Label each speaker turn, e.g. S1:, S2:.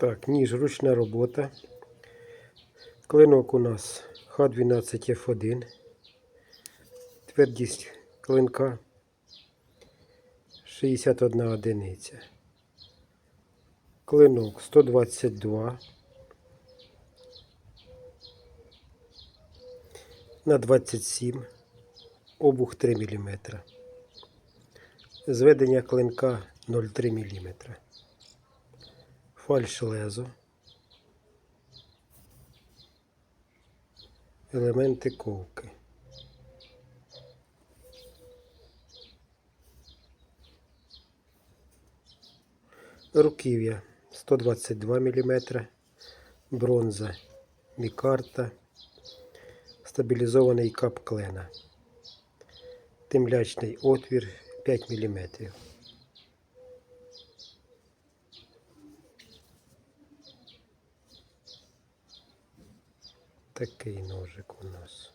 S1: Так, ніж ручна робота. Клинок у нас Х12Ф1. Твердість клинка 61 одиниця. Клинок 122 на 27. Обух 3 мм. Зведення клинка 0,3 мм. Фальш лезо. Елементи ковки. Руків'я 122 мм. Бронза мікарта. Стабілізований кап клена. Темлячний отвір 5 мм. Такий ножик у нас.